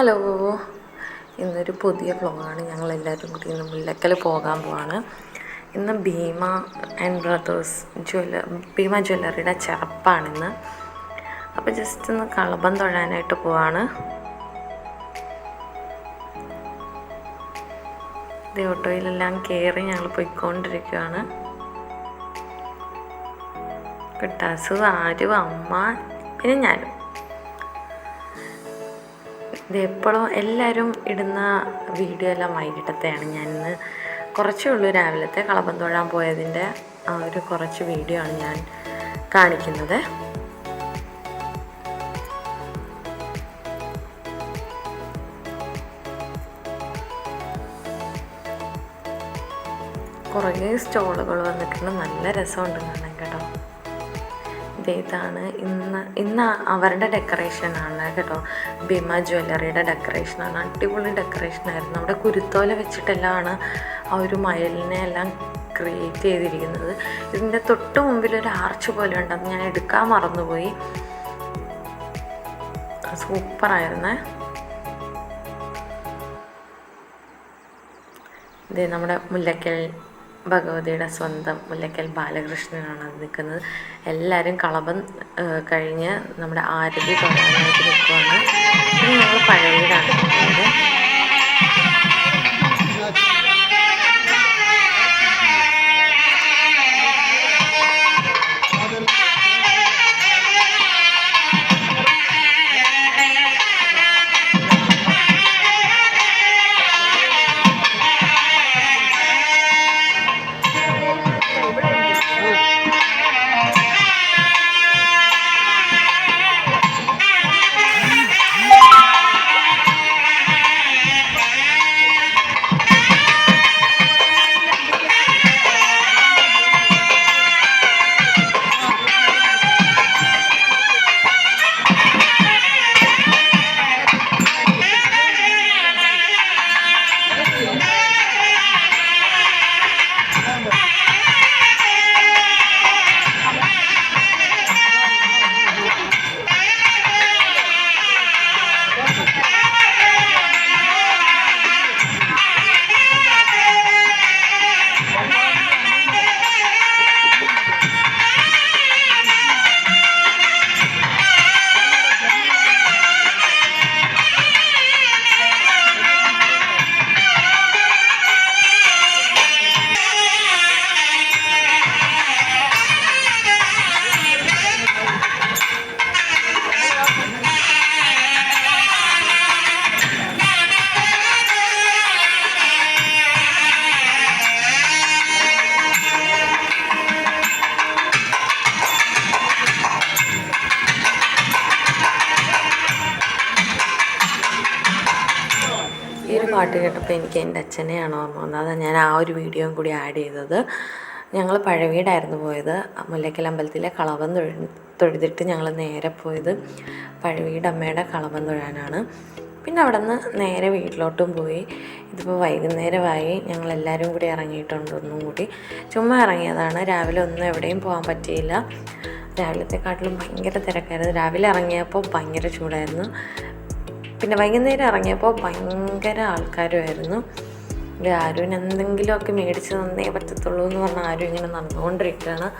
Hello. ഇന്നൊരു പുതിയ വ്ളോഗാണ് ഞങ്ങൾ എല്ലാവരും കൂടി ഇന്ന് മുല്ലക്കൽ പോകാൻ പോവാണ്. ഇന്ന് ഭീമ ആൻഡ് ബ്രദേഴ്സ് ജ്വല്ല ഭീമ ജ്വല്ലറിയുടെ ചെറുപ്പാണിന്ന് അപ്പോൾ ജസ്റ്റ് ഒന്ന് കളഭം തൊഴാനായിട്ട് പോവാണ്. ഇത് ഓട്ടോയിലെല്ലാം കയറി ഞങ്ങൾ പോയിക്കൊണ്ടിരിക്കുകയാണ് കിട്ടാസ് ആരും അമ്മ പിന്നെ ഞാനും. ഇത് എപ്പോഴും എല്ലാവരും ഇടുന്ന വീഡിയോ എല്ലാം വൈകിട്ടത്തെയാണ്. ഞാനിന്ന് കുറച്ചേ ഉള്ളൂ രാവിലത്തെ കളപ്പം തൊഴാൻ പോയതിന്റെ ആ ഒരു കുറച്ച് വീഡിയോ ആണ് ഞാൻ കാണിക്കുന്നത്. കുറേ സ്റ്റോളുകൾ വന്നിട്ടുണ്ട്. നല്ല രസമുണ്ട് കാണാൻ കേട്ടോ. ഇതാണ്. ഇന്ന് ഇന്ന് അവരുടെ ഡെക്കറേഷനാണ് കേട്ടോ. ഭീമ ജ്വല്ലറിയുടെ ഡെക്കറേഷനാണ് അടിപൊളി ഡെക്കറേഷൻ ഡെക്കറേഷനായിരുന്നു അവിടെ കുരുത്തോല വെച്ചിട്ടെല്ലാമാണ് ആ ഒരു മയലിനെ എല്ലാം ക്രിയേറ്റ് ചെയ്തിരിക്കുന്നത്. ഇതിന്റെ തൊട്ട് മുമ്പിൽ ഒരു ആർച്ച് പോലെ ഉണ്ടെന്ന് ഞാൻ എടുക്കാൻ മറന്നുപോയി. സൂപ്പറായിരുന്നേ ഇത് നമ്മുടെ മുല്ലക്കൽ ഭഗവതിയുടെ സ്വന്തം മുല്ലക്കൽ ബാലകൃഷ്ണനാണ് അത് നിൽക്കുന്നത്. എല്ലാവരും കളപം കഴിഞ്ഞ് നമ്മുടെ ആരതി തുടങ്ങാനായിട്ട് നിൽക്കുവാണ്. ഇനി ഞങ്ങൾ പഴവീടാണ് ഈ ഒരു പാട്ട് കേട്ടപ്പോൾ എനിക്ക് എന്റെ അച്ഛനെയാണ് ഓർമ്മ വന്നത്. അതാണ് ഞാൻ ആ ഒരു വീഡിയോയും കൂടി ആഡ് ചെയ്തത്. ഞങ്ങൾ പഴവീടായിരുന്നു പോയത്. മുല്ലക്കൽ അമ്പലത്തിലെ കളവം തൊഴു തൊഴുതിട്ട് ഞങ്ങൾ നേരെ പോയത് പഴവീട് അമ്മയുടെ കളവം തൊഴാനാണ്. പിന്നെ അവിടെ നിന്ന് നേരെ വീട്ടിലോട്ടും പോയി. ഇതിപ്പോൾ വൈകുന്നേരമായി. ഞങ്ങളെല്ലാവരും കൂടി ഇറങ്ങിയിട്ടുണ്ട് ഒന്നും കൂടി. ചുമ്മാ ഇറങ്ങിയതാണ്. രാവിലെ ഒന്നും എവിടെയും പോകാൻ പറ്റിയില്ല. രാവിലത്തെക്കാട്ടിലും ഭയങ്കര തിരക്കായിരുന്നു. രാവിലെ ഇറങ്ങിയപ്പോൾ ഭയങ്കര ചൂടായിരുന്നു. പിന്നെ വൈകുന്നേരം ഇറങ്ങിയപ്പോൾ ഭയങ്കര ആൾക്കാരുമായിരുന്നു. ഇവിടെ ആരും എന്തെങ്കിലുമൊക്കെ മേടിച്ച് തന്നേ പറ്റത്തുള്ളൂ എന്ന് പറഞ്ഞാൽ ആരും ഇങ്ങനെ നടന്നുകൊണ്ടിരിക്കുകയാണ്.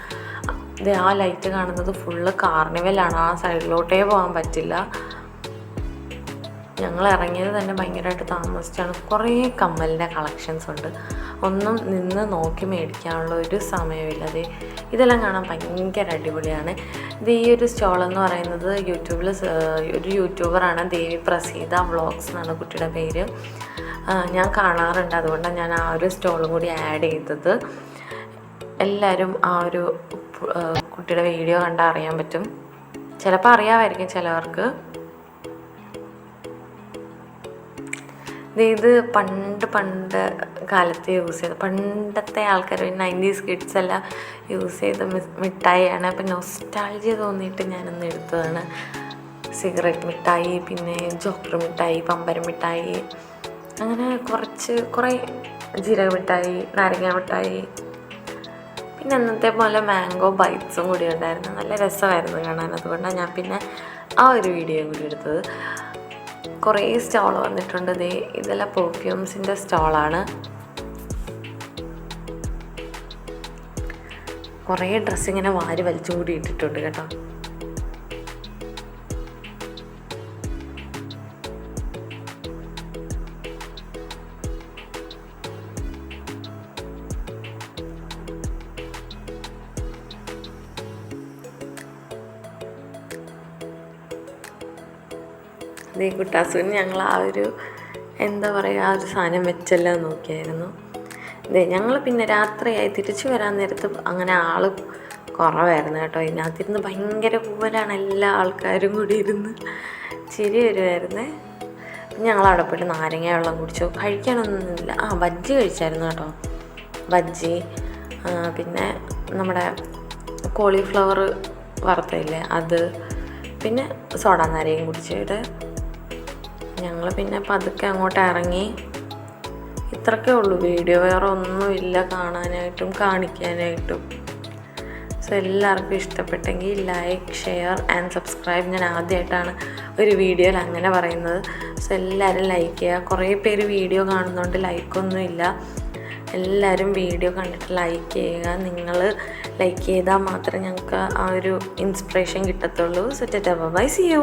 ഇത് ആ ലൈറ്റ് കാണുന്നത് ഫുള്ള് കാർണിവലാണ് ആ സൈഡിലോട്ടേ പോകാൻ പറ്റില്ല. ഞങ്ങൾ ഇറങ്ങിയത് തന്നെ ഭയങ്കരമായിട്ട് താമസിച്ചാണ്. കുറേ കമ്മലിന്റെ കളക്ഷൻസ് ഉണ്ട്. ഒന്നും നിന്ന് നോക്കി മേടിക്കാനുള്ള ഒരു സമയമില്ല. അത് ഇതെല്ലാം കാണാൻ ഭയങ്കര അടിപൊളിയാണ്. ഇത് ഈ ഒരു സ്റ്റോൾ എന്ന് പറയുന്നത് യൂട്യൂബിൽ ഒരു യൂട്യൂബറാണ് ദേവി പ്രസീത വ്ളോഗ്സ് എന്നാണ് കുട്ടിയുടെ പേര്. ഞാൻ കാണാറുണ്ട്. അതുകൊണ്ടാണ് ഞാൻ ആ ഒരു സ്റ്റോളും കൂടി ആഡ് ചെയ്തത്. എല്ലാവരും ആ ഒരു കുട്ടിയുടെ വീഡിയോ കണ്ടാൽ അറിയാൻ പറ്റും. ചിലപ്പോൾ അറിയാമായിരിക്കും ചിലവർക്ക്. ഇത് പണ്ട് പണ്ട് കാലത്ത് യൂസ് ചെയ്ത പണ്ടത്തെ ആൾക്കാർ നയന്റീസ് കിഡ്സ് എല്ലാം യൂസ് ചെയ്ത മിഠായിയാണ്. അപ്പം നൊസ്റ്റാൾജിയ തോന്നിയിട്ട് ഞാനൊന്ന് എടുത്തതാണ്. സിഗരറ്റ് മിഠായി പിന്നെ ജോക്കർ മിഠായി പമ്പര മിഠായി അങ്ങനെ കുറച്ച് കുറേ ജീരക മിഠായി നാരങ്ങ മിഠായി പിന്നെ അന്നത്തെ പോലെ മാംഗോ ബൈറ്റ്സും കൂടി ഉണ്ടായിരുന്നു. നല്ല രസമായിരുന്നു കാണാൻ. അതുകൊണ്ടാണ് ഞാൻ പിന്നെ ആ ഒരു വീഡിയോ കൂടി എടുത്തത്. കുറേ സ്റ്റോൾ വന്നിട്ടുണ്ട്. ദേ ഇതെല്ലാം പെർഫ്യൂംസിന്റെ സ്റ്റോളാണ്. കുറേ ഡ്രസ്സ് ഇങ്ങനെ വാരി വലിച്ചു കൂടി ഇട്ടിട്ടുണ്ട് കേട്ടോ. ദേ കുട്ടാസുവിന് ഞങ്ങൾ ആ ഒരു എന്താ പറയുക ആ ഒരു സാധനം വെച്ചെല്ലാം നോക്കിയായിരുന്നു. ദേ ഞങ്ങൾ പിന്നെ രാത്രിയായി. തിരിച്ചു വരാൻ നേരത്ത് അങ്ങനെ ആൾ കുറവായിരുന്നു കേട്ടോ. ഇതിനകത്തിരുന്ന് ഭയങ്കര കൂവലാണ് എല്ലാ ആൾക്കാരും കൂടി ഇരുന്ന് ചിരി വരുമായിരുന്നേ ഞങ്ങൾ അവിടെ പോയിട്ട് നാരങ്ങ വെള്ളം കുടിച്ചു. കഴിക്കാനൊന്നുമില്ല. ആ ബജ്ജി കഴിച്ചായിരുന്നു കേട്ടോ. ബജ്ജി പിന്നെ നമ്മുടെ കോളിഫ്ലവർ വറുത്തില്ലേ അത് പിന്നെ സോഡാ നാരയും കുടിച്ചിട്ട് ഞങ്ങൾ പിന്നെ പതുക്കെ അങ്ങോട്ട് ഇറങ്ങി. ഇത്രക്കേ ഉള്ളൂ. വീഡിയോ വേറെ ഒന്നുമില്ല കാണാനായിട്ടും കാണിക്കാനായിട്ടും. സോ എല്ലാവർക്കും ഇഷ്ടപ്പെട്ടെങ്കിൽ ലൈക്ക് ഷെയർ ആൻഡ് സബ്സ്ക്രൈബ് ഞാൻ ആദ്യമായിട്ടാണ് ഒരു വീഡിയോയിൽ അങ്ങനെ പറയുന്നത്. സോ എല്ലാവരും ലൈക്ക് ചെയ്യുക. കുറേ പേര് വീഡിയോ കാണുന്നതുകൊണ്ട് ലൈക്കൊന്നും ഇല്ല എല്ലാവരും വീഡിയോ കണ്ടിട്ട് ലൈക്ക് ചെയ്യുക. നിങ്ങൾ ലൈക്ക് ചെയ്താൽ മാത്രമേ ഞങ്ങൾക്ക് ആ ഒരു ഇൻസ്പിറേഷൻ കിട്ടത്തുള്ളൂ. So tata bye see you